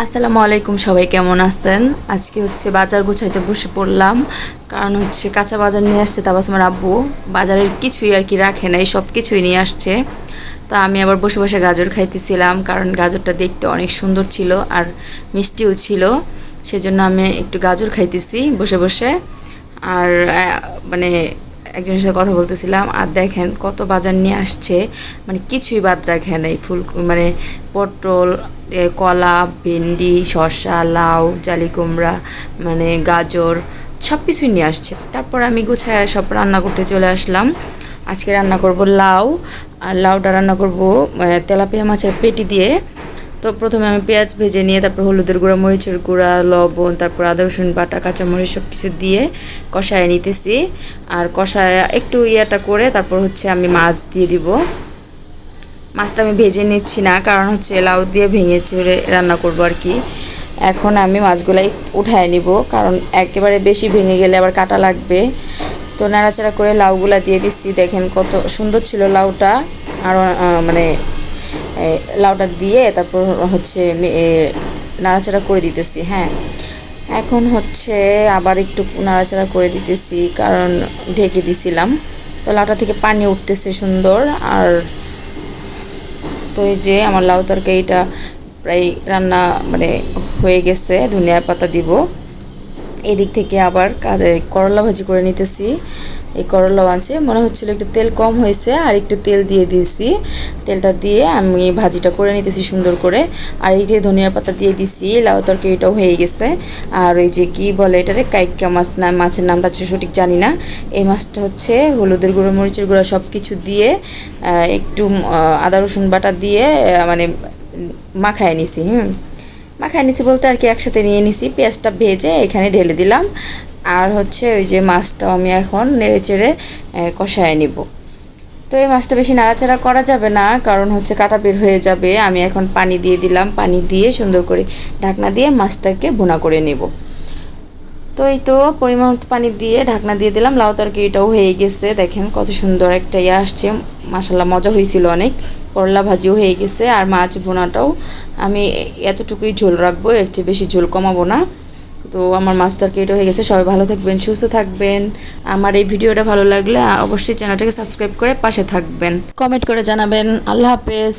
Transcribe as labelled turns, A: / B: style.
A: আসসালামু আলাইকুম, সবাই কেমন আছেন? আজকে হচ্ছে বাজার গোছাইতে বসে পড়লাম। কারণ হচ্ছে কাঁচা বাজার নিয়ে আসছে তাবাসমার আব্বু। বাজারের কিছুই আর কি রাখে নাই সব কিছুই নিয়ে আসছে। তো আমি আবার বসে বসে গাজর খাইতেছিলাম, কারণ গাজরটা দেখতে অনেক সুন্দর ছিল আর মিষ্টিও ছিল। সেজন্য আমি একটু গাজর খাইতেছি বসে বসে। আর মানে একজনের সাথে কথা বলতেছিলাম, আর দেখেন কত বাজার নিয়ে আসছে। মানে কিছুই বাদ রাখে নাই, ফুল মানে পটল কলা, ভেন্ডি, শসা, লাউ জালি কুমড়া মানে গাজর সব কিছুই নিয়ে আসছে। তারপর আমি গুছায় সব রান্না করতে চলে আসলাম। আজকে রান্না করব লাউ, আর লাউটা রান্না করব তেলাপিয়া মাছের পেটি দিয়ে। তো প্রথমে আমি পেঁয়াজ ভেজে নিয়ে তারপর হলুদের গুঁড়া, মরিচের গুঁড়া, লবণ, তারপর আদা, রসুন, বাটা, কাঁচামরিচ সব কিছু দিয়ে কষায় নিতেছি। আর কষায় একটু ইয়েটা করে তারপর হচ্ছে আমি মাছ দিয়ে দিব। মাছটা আমি ভেজে নিচ্ছি না, কারণ হচ্ছে লাউ দিয়ে ভেঙে চড়ে রান্না করব আর কি এখন আমি মাছগুলাই উঠায় নিব, কারণ একেবারে বেশি ভেঙে গেলে আবার কাটা লাগবে। তো নাড়াচাড়া করে লাউগুলা দিয়ে দিচ্ছি, দেখেন কত সুন্দর ছিল লাউটা। আর মানে লাউটা দিয়ে তারপর হচ্ছে নাড়াচাড়া করে দিতেছি হ্যাঁ। এখন হচ্ছে আবার একটু নাড়াচাড়া করে দিতেছি, কারণ ঢেকে দিছিলাম। তো লাউটা থেকে পানি উঠতেছে সুন্দর, আর তো এই যে আমার লাউ তরকারিটা প্রায় রান্না মানে হয়ে গেছে, ধনিয়া পাতা দিব। এদিক থেকে আবার করলা ভাজি করে নিতেছি। এই করলা আনছে মনে হচ্ছিল একটু তেল কম হয়েছে, আর একটু তেল দিয়ে দিয়েছি। তেলটা দিয়ে আমি ভাজিটা করে নিতেছি সুন্দর করে। আর এই যে ধনিয়ার পাতা দিয়ে দিছি, লাউ তরকারিটাও হয়ে গেছে। আর ওই যে কি বলে এটারে কাইকা মাছ না, মাছের নামটা হচ্ছে সঠিক জানি না। এই মাছটা হচ্ছে হলুদের গুঁড়ো, মরিচের গুঁড়ো সব কিছু দিয়ে একটু আদা রসুন বাটা দিয়ে মানে মাখায় নিছি, হুম। মাখায় নিছি বলতে আর কি একসাথে নিয়ে নিছি। পেঁয়াজটা ভেজে এখানে ঢেলে দিলাম। আর হচ্ছে ওই যে মাছটাও আমি এখন নেড়ে চেড়ে কষায় নিব। তো এই মাছটা বেশি নাড়াচাড়া করা যাবে না, কারণ হচ্ছে কাটা বের হয়ে যাবে। আমি এখন পানি দিয়ে দিলাম। পানি দিয়ে সুন্দর করে ঢাকনা দিয়ে মাছটাকে বোনা করে নেব। তো এই তো পরিমাণ পানি দিয়ে ঢাকনা দিয়ে দিলাম। লাউ তরকারিটাও হয়ে গেছে। দেখেন কত সুন্দর একটা ইয়ে আসছে। মাসাল্লাহ মজা হয়েছিল অনেক। করলা ভাজিও হয়ে গেছে। আর মাছ বোনাটাও আমি এতটুকুই ঝোল রাখব। এর চেয়ে বেশি ঝোল কমাবো না। তো আমার মাছ তরকারিটা হয়ে গেছে। সবাই ভালো থাকবেন, সুস্থ থাকবেন। আমার এই ভিডিওটা ভালো লাগলে অবশ্যই চ্যানেলটাকে সাবস্ক্রাইব করে পাশে থাকবেন। কমেন্ট করে জানাবেন। আল্লাহ হাফেজ।